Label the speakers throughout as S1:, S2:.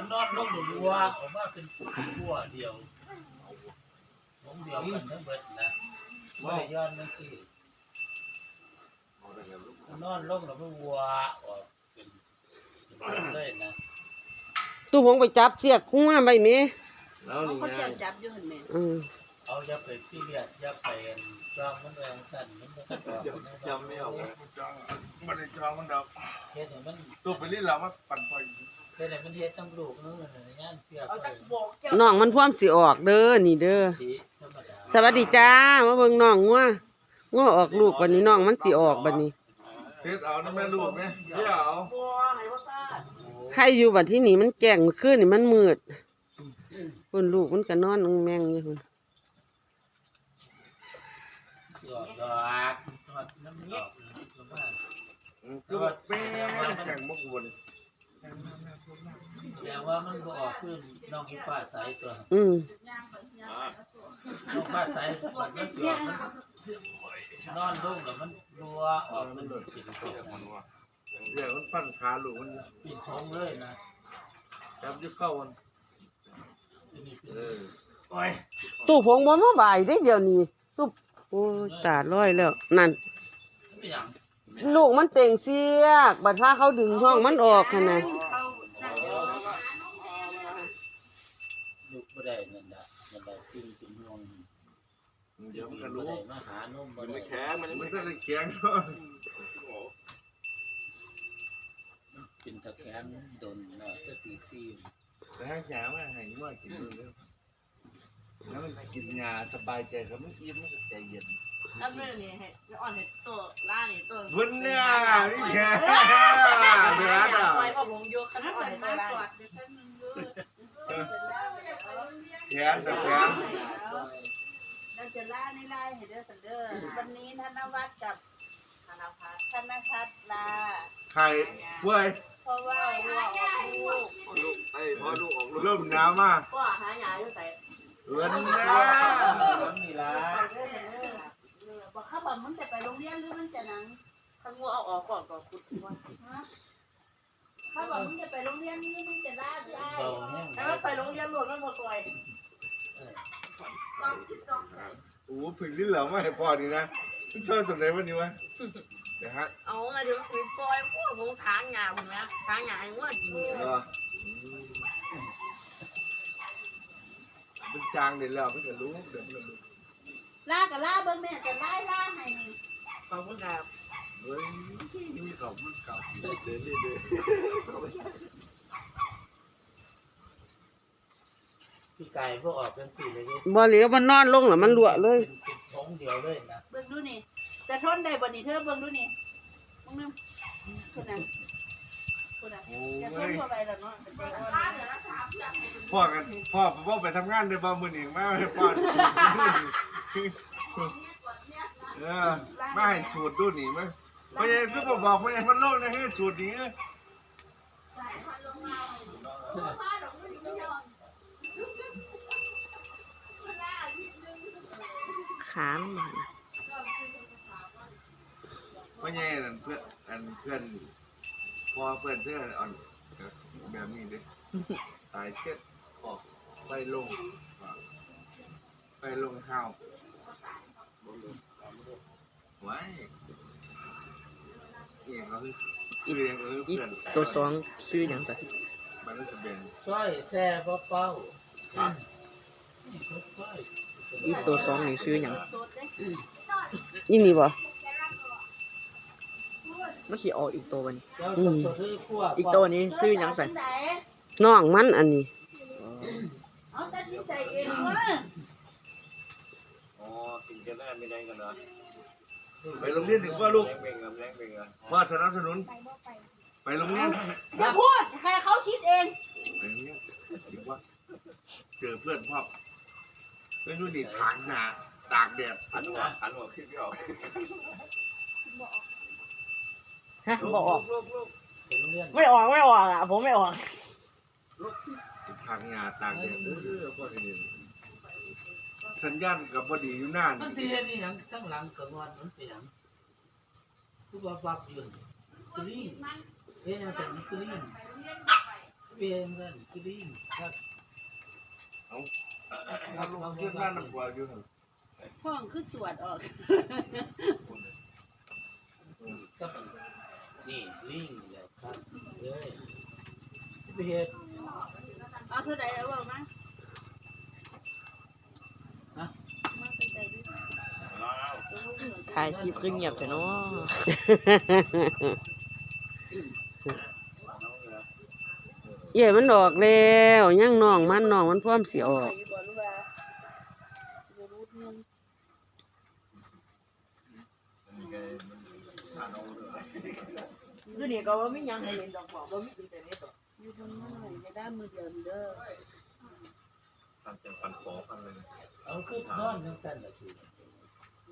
S1: มันนอนลงหลุมวัวออกมาเป็นวัวเดียวลงเดียวกันทั้งเบิดนะไม่ได้ย้อนมันสิมันนอนลงแล้วมันวัวออกเป็นเป็นเลยนะ
S2: ตู้ผงไปจับเสียกหัวไปแม่
S3: แล้วนี่
S4: เขา
S3: ไง
S4: เจียงจับอยู่เห็นไหม
S2: อืม
S1: เอาอย่าไปซีเรียสอย่าไปจ้องมันแรงสั่นมันบ่ต้องบอกมัน
S3: จำไม่ออกเลย
S5: จองมันได้จองมันดอก
S1: เฮ็ดให้มัน
S5: ตัวไปนี่เรามาปั่นไฟ
S1: เฮ็ดให้มันเฮ็ดทั้งลูกนั่นน่ะงานเสีย
S4: เอา
S1: ไป
S4: ตะบอกเจ้า
S2: น้องมันพร้อมสิออกเด้อนี่เด้อ
S1: สีธรรมดา
S2: สวัสดีจ้ามาเบิ่งน้องงัวงัวออกลูกบัดนี้น้องมันสิออกบัดนี้
S5: เฮ็ดเอานะแม่ลูกไหมเดี๋ยวเอา
S4: บัวไหนว่าซ่า
S2: ใครอยู่บัดที่นี่มันแจ้งเมื่อคืนนี่มันมืดพุ่นลูกมันก็นอนแมงอยู่พุ่น
S1: เสียดอกทอดน้ำออกประมาณ
S5: คือว่าแม่แข่งมกวน
S1: แต่ว่ามันบ่ออกขึ้นน้องอีฟ้าใสตัว
S2: อืม
S1: น้องฟ้าใสมันมันสิออกมันนอนลงแล้วมันรัวออกมันปิดท้อง
S5: เดี๋ยวมันปั่นขาลูกมัน
S1: ปิดท้องเลยนะ
S5: จับยึดเข้ามัน
S1: อันนี้เป็น
S5: เออ
S1: โอ้ย
S2: ตู้ผงบ่มาบ่ายเด้เดี๋ยวนี้ตู้โอ้ยตาลอยแล้วนั่น
S1: เป็นหยัง
S2: ลูกมันเต่งเสียก บัดถ้าเขาดึงท้องมันออกหั่นน่ะ
S4: เขานั่งเดี๋ยว
S1: ลูกบ่ได้นั่นน่ะนั่นได้กินกินห่วง
S5: เดี๋ยวมัน
S1: บ่
S5: ก็รู้
S1: ได้มาหานมบ่
S3: มัน
S1: ได้
S3: ไม่แข็งมัน
S5: มัน
S3: ไม่
S5: จะ
S3: แข็ง
S5: ได้แข็งเนาะ
S1: เป็นตะแคงดนน่ะก็ตีซีม
S5: แต่ให้แข็งมาให้ว่ากินเลยแล้วมันกินยาสบายใจก็มันอิ่มมันก็ใจเย็น
S4: นั่นเรื่องนี้ให้อ่อนเห็ดตัวล่าเนี่ยตัว
S5: วันเนี่ยนี่แข็งเดือดอะ
S4: ไว้พอผมโยกขนาดอ่อนเห็ดตัวล่า
S5: แข็งแต่แข็ง
S4: เราจะล่าในไล่เห็ดเด้อสันเด้อวันนี้ธนวัฒน์กับธนพัฒน์ธนพัฒน์ลา
S5: ไข่เว้ย
S4: เพราะว่าวัวออกลูก
S3: ลูกไอ้พ่อลูกออกลูก
S5: เริ่มหนาวมา
S4: ก็หายาอยู่แต่
S5: วันเนี่ย
S1: นี่ละ
S4: บอกเขาบอกมันจะไปโรงเรียนหรือมันจะนังถ้างัวเอาออกก่อนก็คุณว่าเขาบอกมึงจะไปโรงเรียนนี่มึงจะได้ได้
S1: เบาแห้ง
S4: ถ้าไปโรงเรียนหลวงมันหมดเลย
S5: โอ้ผึ่งที่เหลือมาให้พอดีนะชอบตรงไหนวันนี้วะเดี๋ยวฮะ
S4: เอาไงเดี๋ยวคุยซอยพวกมึงทางยาผมนะทางยาให้งัวกิน
S5: เออมันจางเดี๋ยวเราไม่จะรู้เดี๋ยวมันรู้
S4: ล่ากับล่าเบิ้งแม่จะไล่ล่าให้นี่ขอบคุณครับ
S5: เฮ้ยมีเขามันเก่าเดินเดินเดิน
S1: พี่ไก่พวกออกกันสี่เลยดิ
S2: บ่เหลียวมันนอนลงแล้วมันรั่วเลย
S1: เป็นท้องเดียวเลยนะ
S4: เบิ้งดูนี่จะทนได้บ่นี่เธอเบิ้งดูนี่มึงนึงคนนั้นคนนั้น
S5: โอ้
S4: จะทน
S5: ย
S4: ทั่วไปแล้วเนาะเป็นเด็กอ่อน
S5: พ่อกันพ่อพ่อไปทำงานในบ้านมือหนึ่งมาให้พ่อเออมาให้สูตรดูหนิมั้ย พ่อใหญ่คือบอกบอกพ่อใหญ่พันโลกนะให้สูตรนี้
S2: ขามันบ่
S5: พ่อใหญ่นั่นเพื่อนอันเพื่อนพ่อเพื่อนเพื่อนอ่อนแบบนี้เด้ตายเช็ดออกไปลงไปลงข้าวไว้เอียงเขาคือเอียงเขาคือ
S2: อี
S5: เพื่อน
S2: ตัวสองชื่อหยังซะ
S5: มันก็จะเป็น
S1: สร้อยแซ่บ่เป้านี่ก็สร้อย
S2: อีตัวสองนี่ชื่อหยัง
S4: โสดเด้
S2: อีนี่บ่มันสิออกอีกตัวบันี้
S1: เจ้าสดสดคือคั่ว
S2: อีกตัวนี้ชื่อหยัง
S4: ไหน
S2: น้องมันอันนี้
S4: เอาตัดสินใจเองว่า
S3: อ๋อกินกันได้ไม่ได้กันนะ
S5: ไปโรงเรียนถึงว่าลูก
S3: แรงเบ่งกันแรงเบ่งกัน
S5: ว่าสนับสนุน ไปโรงเรียน
S4: อย่าพูดใครเขาคิดเอง
S5: ไปโรงเรียนถึงว่าเจอเพื่อนพ่อเพื่อนนู่นนี่ถางหนาตากแดด
S3: หันหัวหันหัวคิดไม่ออก
S2: ฮะบ่ออก
S1: ลูกลูกเห็นเรื่อง
S2: ไม่ออกไม่ออกอะผมไม่ออก
S5: ถางหนาตากแดดเออพ่อเรียน สัญญาณกับพอดีอยู่หน้า
S1: มัน
S5: นี่
S1: สิเฮ็ดนี่หยังข้างหลังกระงอนมันเป็นหยังคือว่าฟักอยู่กรีนเฮ็ดจังซั่นมันกรีนเองนั่นกรีนครับ
S5: เราลงเพื่อนบ้านน้ำกว่าอยู่หั่น
S4: ห้องคือสวดออก
S1: ก็นี่ลิงเนี่ยครับเลยไปเฮ็ด
S4: เอาเท่าใดเอาเอามา
S1: ฮะ
S4: มาใกล้ๆดิ
S6: ถ่ายคลิปคือเงียบแต่เนาะ
S2: เย่มันออกแล้วยังน้องมันน้องมันพร้อมสิออก
S4: อยู่บ่รู้ว่าบ่รู้เรื่อง
S3: มีไงมันผ่านเอาเลย
S6: คือนี่ก็ว่าไม่ยังให้เห็นดอกบอกว่ามีอินเทอร์เน็ตหรอก
S4: อยู่บนนั้นน่ะจะได้มือเดียวเด้อ
S3: ผ่านจังพันขอพันเลย
S1: เอาคือนอนจังซั่นล่ะสิ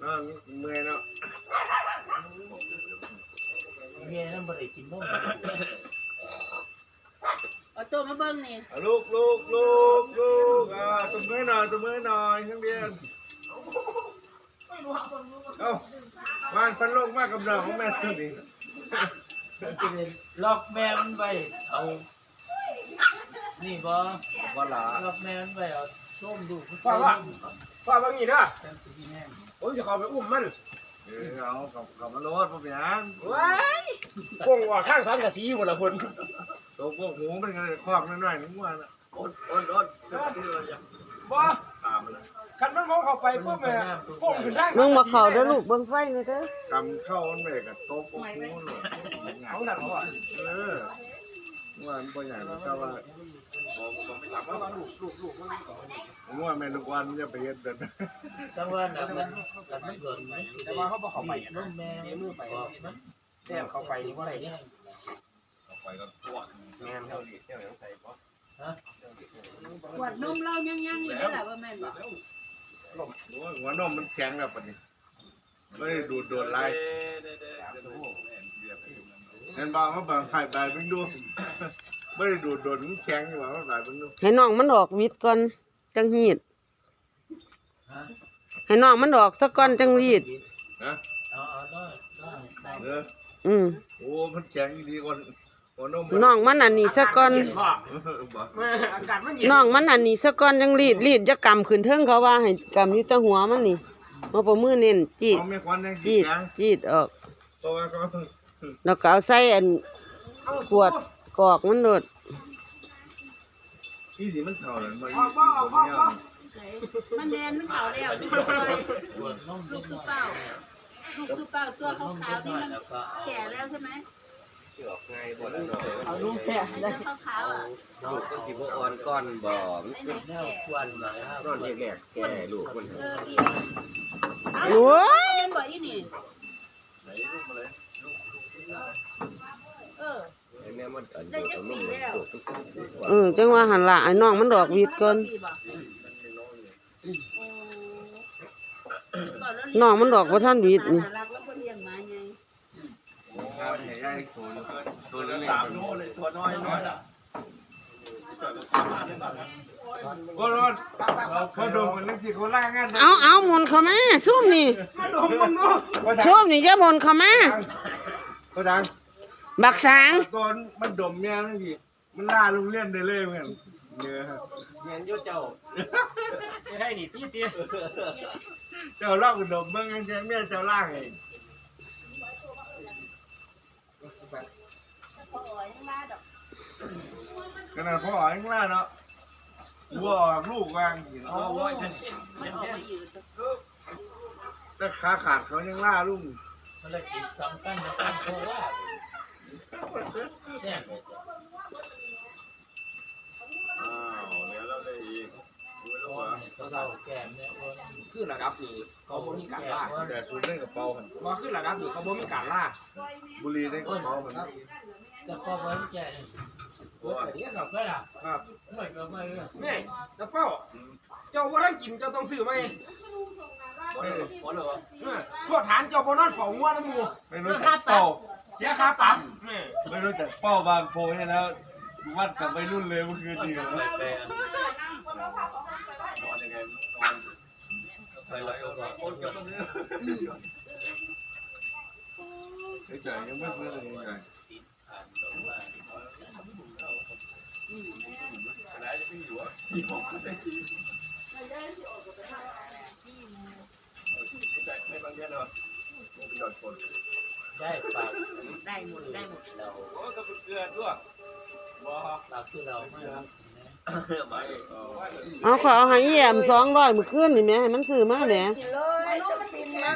S5: เนาะเมื่อยเนาะ
S1: เมียนั่นบ่ได้กินนม
S4: เอาตัวมาเบิ่งนี่
S5: อะลูกลูกลูกลูกอ่าตัวมือหน่อยตัวมือหน่อยนักเรียนเอ้าวานพันโลกมากกับน้องของแม่ตัวนี้
S1: มันจะเป็นล็อกแม่มันไว้เอานี่บ่
S5: ว่าหลา
S1: ล็อกแม่มันไว้เอาส้มดูผู้ชา
S7: ว่ายว่า
S1: นุ่ม
S7: ว่าบางทีเด้อ
S1: จังสิแห้ง
S7: ผมจะเข้าไปอุ้มมัน
S5: เออเอากับกับมาโลดพ่อพี่นาง
S7: ว้ายกงว่าข้างสังกะสีหมดละคน
S5: ตัวพวกหมูเป็นไงคอกน้อยๆนึกว่าน่ะ
S3: โอนโอนโอนเสื้อที่เราอยาก
S7: บ่
S3: ตามเลย
S7: คันมันมองเข้าไปปุ๊บแม่กงขึ้นทาง
S2: เบิ่งบ่เข้าเด้อลูกเบิ่งไฟนี่เด้อกำ
S5: เข้ามันไปกับโต๊ะพวกหมูหน่อย
S7: เขาหนักเขาอะ
S5: เออว่ามันบ่ใหญ่หรอกแต่ว่า
S7: ว่า
S3: ว่า
S7: ลูกลูกลูกมัน
S5: ผมว่าแม่ลูกวันจะไปเฮ็ดแบบนั้น
S1: จังว่าน่ะมันกันมันโดนมันสิ
S7: แต่ว่าเขาบ่เขาไป
S1: นมแม่
S7: เมือไป
S1: ออกมัน
S7: แต้มเขาไปนี่ว่าอะไร
S1: แห้ง
S3: ไปก็ตัว
S7: แม่น
S3: เท่านี้เท่านี้ต้งใส่ปะ
S4: ขวดนมเรายังยังอยู่ได้ล่ะว่าแม่นบ่
S5: โอ้ยหัวนมมันแข็งแล้วปะนี่ไม่ได้ดูดโดนไล่เห็นบ่มาเบิ่งหายไปเพิ่งดู ไม่ได้ดูดโดนมันแข็งอยู่ว่ามาหายเพิ่งดู
S2: ให้น้องมันออกวิดก่อนจังหีด
S1: ฮะ
S2: ให้น้องมันออกซะก่อนจังรีด
S5: นะ
S1: เอาเอาได้ได้
S5: เออ
S2: อืม
S5: โอ้มันแข็งดีกว่าหัวนม
S2: น้องมันอันนี้ซะก่อน
S7: เย็นพ่อ
S5: เออบ่
S7: แม่อากาศมันเย็น
S2: น้องมันอันนี้ซะก่อนจังรีดรีดจะกำขึ้นเทิงเขาว่าให้กำอยู่แตะหัวมันนี่เอาปมือเน้นจีด
S5: เอาไม่ควันยัง
S2: จี
S5: จี
S2: ด
S5: แข็ง
S2: จีดออก
S5: เพราะว่าก็
S2: แล้วก็เอาใส่อัน
S7: เอา
S2: ขวด กอกมันโดด
S5: ที่สิมันเท่านั้นมาอ
S7: พ่อยู่พ่อ
S5: ที่
S7: พ่อ
S5: ผม
S7: พ่อ
S5: เนี่ย
S4: มันแม่นมันเข้าแล้วลูกเลย
S1: ปวดนม
S4: ลู
S1: นิ
S4: ก
S1: ดห
S4: คือ
S1: น่อย
S4: เป้าลูกคือเป้าตัว
S1: ปวดน
S4: ขามว
S1: นิด
S4: ๆ
S1: ห
S4: นี่
S1: น่อย
S4: มัน
S1: แล้วก็เอา
S4: แก่แล้วใช่ไหม
S3: ที่ออกไงบ่แล้วเนาะ
S6: เอาลูกแค่
S4: ไอ้
S6: ได้
S4: เจ้าขาวๆอะ
S3: ลูกก็สิบ่อ่อนก้อนบ่
S4: ไอ้ไหน
S1: แน
S4: แก่
S1: วควันหน่อยครับ
S3: นอนแรกแก่ลูกคน
S4: เอออี
S2: โอ้ย
S4: เป็นบ่อีนี่
S3: ไหนลูกมาเลย
S4: เอ
S2: เออจังว่าหันละไอ้น้องมันออกวิดก่อน
S4: ปีบ่โอ้ก่อนแล้ว
S2: น้องมันออกบ่ทันวิดนี่
S4: น่ารักแล้วก็เลี้ยงหมาไง
S5: งานให้ยายโตัวตัวเล็ก
S3: สามโลเลยตัวน้อยน้อยอะ
S5: ๆก็รถเขาโดนมันเล็กที่เขาล่างงาน
S2: เอาเอาหมุนเข้ามาซุ่มนี่
S7: มาดมมึงเนาะ
S2: ซุ่มนี่อย่าหมุนเข้ามา
S5: ก็ดัง
S2: บักสาง
S5: ตอนมันดมแม่นั่นพี่มันล่าลุงเล่นได้เลยเหมือนเนื้อ
S7: เย็นอยู่เจ้าไม่ได้นี่พี่เตี้ย
S5: เจ้าเล่ากับดมเมื่อไงแม่เจ้าล่างเอง
S4: พออ่อยยังมาดอก
S5: ขนาดพ่ออ๋อยข้างล่างเนาะวัวออกลูกวางกิน
S1: เอาไว้ท่าน
S4: มันออกมาอยู่ตัว
S5: แต่ขาขาดเขายังล่าลุง
S1: ภารกิจสำคัญจะต้องโคราช เนี่ย
S3: อ้าวแล้วเราได้อีกดูแล้ว
S1: ตัว
S3: ว่า
S1: เลยตัวเราแก้มเนี่ยคื
S7: อระดับนี้เขาบ่มีการล่า
S5: แต่ทุนเล่นกับเปาหัน
S7: ว่าคือระดับนี้เขาบ่มีการล่า
S5: บุรีเล่นกับเปาหัน
S1: จะพอไว้แก่ตัวเนี้ยกับเพื่อนอะ
S7: ครับ
S1: ไม่ก็ไม่ก็
S7: นี่ตะเป้าเจ้าบ่ทันกินเจ้าต้องซื้อไหม
S3: บ่เหรอบ่เหรอ
S7: เออพวกฐานเจ้าบ่นอนฝ้างัวน้ำมู
S5: ไม่รู้จักเป้า
S7: เสียค่าปรับแม่
S5: ไม่รู้จักเป้าบางโพเนี่ยแล้ววัดกับไปรุ่นเลยเมื่อคืนนี้
S1: ไม่แปล
S3: นอนยังไงนอน
S1: ไปแล้วก็บอก
S3: คนก็ต้องเนื้อ
S5: ไอ้จ่ายยังไม่เพื่อนเลยไง
S1: ติดผ่างมา
S3: อะไรจะไม่อยู่อะไม่บางเดือนเนาะไปหยอดฝน
S1: ได้ฝาก
S6: ได้หมดได้หมด
S1: เรา
S3: โอ้ก็เกลือด้วยบ่
S1: ฝากซื้อเราไม่รับ
S3: ไม่
S2: เอาขอเอาให้อีแอม200มื้อคืนนี่แหมให้มันซื้อมาแหม
S4: กินเลยจะกินนะ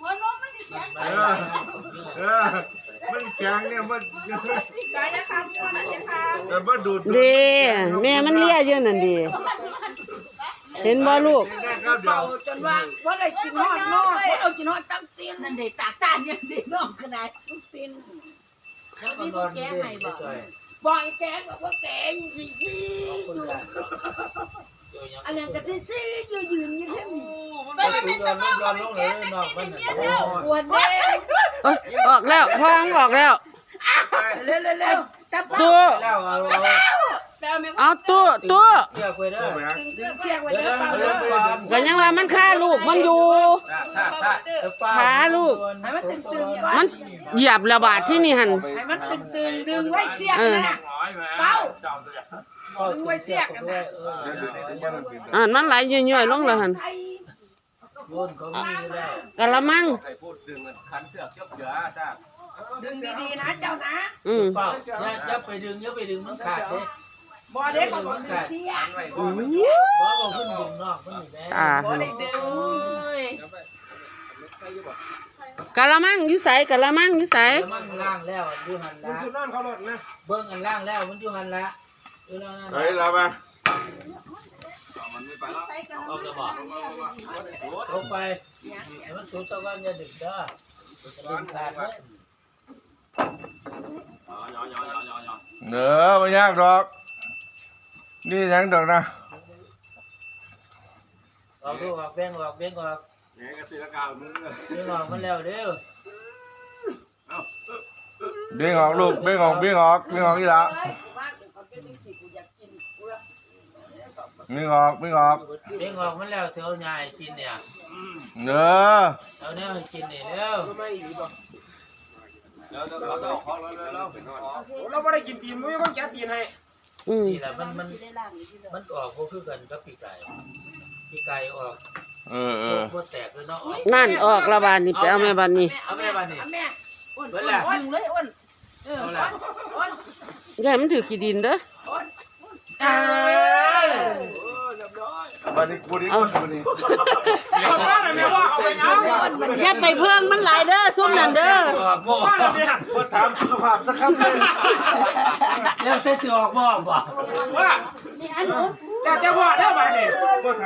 S6: หัวนมมันสิแข็ง
S1: ไม่
S5: เออมันแข็งเนี่ยมัน
S4: ไปนะคะพ่อนะคะ
S5: แต่มันดูด
S2: เด้แม่มันเลียอยู่นั่นดิเห็นบ่ลูก
S5: ได้ข้าวเดีย
S4: เป่าวจนว่าว่าได้กินฮอดนอกว่าเอากินฮอดตั้งตี น
S6: นั่นเด็ตากตานเนี่ยเด็น้องขนาด
S4: ตั้งตีน
S1: แล้วมันนอนเด็กจ่อย
S4: บ่อยแกบอกว่าแกงสิสิ
S1: ขอบคุณละ
S4: อันนั้นก็สิสิอยู่ยืนอยู่เท่านี้
S1: ไปไปยอมยอมลงเลยนอกมันน่ะ
S4: ปวดเด้
S2: เอ้ยออกแล้วพองออกแล้ว
S4: เร็วเร็วเร็วจับ
S2: ตู้
S1: แล้วเอาเอา
S2: เอาตู้ตู้
S1: เชื อกไปเด้อ
S4: ดึงเชือกไว้
S1: เด้
S4: อ
S1: เป
S4: ล่า
S1: เด้
S4: อ
S2: ก็ยังว่ามันฆ่าลูกมันอยู่
S3: ถ้าถ้าถ้า
S2: ขาลูก
S4: ให้มันตึงตึงก่อน
S2: มันเหยียบระบาดที่นี่หัน
S4: ให้มันตึงตึงดึงไว้เสียกนะเป้าดึงไว้เสียกกันนะ
S5: มันเป็น
S2: อ่านมันไหลย่อยๆลงแล้วหัน
S4: ไทย
S1: โยน
S2: กะละมัง
S3: ดึง
S4: ดีๆนะเจ้านะ
S2: อืม
S1: อย่าไปดึงอย่าไปดึงมันขาดเด้
S4: บ่ได้ก็บอกดึงเสีย
S1: บ่บ่ขึ้นบุญนอกมันนี่แม่
S2: ตา
S4: บ่ได้ดึง
S2: กะละมังอยู่ไสกะละมังอยู่ไส
S1: แล้วมันล่างแล้วอยู่หัน
S7: คุณ
S1: ละ
S7: สุดนั่นเขาหลดนะ
S1: เบิ้งอันล่างแล้วมันอยู่หันละอยู่แล้วนั่น
S5: เฮ้ยเราไป
S3: มันไม่ไปแล้ว
S6: ใส่กัน
S1: ออกจะบอกลงไปมันสูงตะวันอย่าดึงเด้อดึงขาดเลย
S3: อ๋อยอยอยอยอยอ
S5: เนอไม่ยากหรอก นี่ยังดอกนะ
S1: ออกดูออกเบ่งออกเบ่งออก
S3: เนี่ยก็ตีละกาวมึง
S1: เบ่งออกมันแล้วเด้อ
S5: เบี้ยงออกลูกเบี้ยงออกเบี้ยงออกเบี้ยงออกอีหละ
S4: ว่าเขาเป็นสิกูอยากกินกู
S5: เบี้ยงออกเบี้ยงออก
S1: เบ่งออกมันแล้วเสียวใหญ่กินเนี่ย
S5: เนอ
S1: เอาเนี่ยให้กินนี่เร็ว
S7: ไม่อีบ่
S3: แล้วเราต้องออกแล้วแล้วเป็นออก
S7: เราไม่ได้กินตีนมุ้ยมันแกะตีนให้
S2: อืม
S1: นี่แหละมันมันมันออกบ่คือกันกับปีไก่ปีไก่ออก
S5: เออเออ
S1: บ่แตกเลยเนาะ
S2: นั่นออกระบาดนี่ไปเอาแม่บานนี่
S1: เอาแม่บ้านนี่
S4: แม่
S1: เบิดแล้ว
S4: อ้วนเลยอ้วนเออ
S1: เอา
S4: อ้
S1: ล่ะ
S4: วนอ้วน
S2: อย่าให้มันถือขี้ดินเด้อ
S5: วันนี้กูนี่คนวันนี้
S7: เอาว่าอะไรเนี่ยว่าเอาไปเอา
S2: อย่าไปเพิ่งมันหลายเด้อซุ่มนั่นเด้อ
S1: ออกบ่
S7: ว่าอะไรเนี่ย
S5: มาถามสุขภาพสักคำหนึ่ง
S1: แล้วแต่สิออกบ่บ่
S7: ว่า
S6: นี่อันนู้น
S7: แต่จะว่าแล้วไปเนี่ย
S5: มาถาม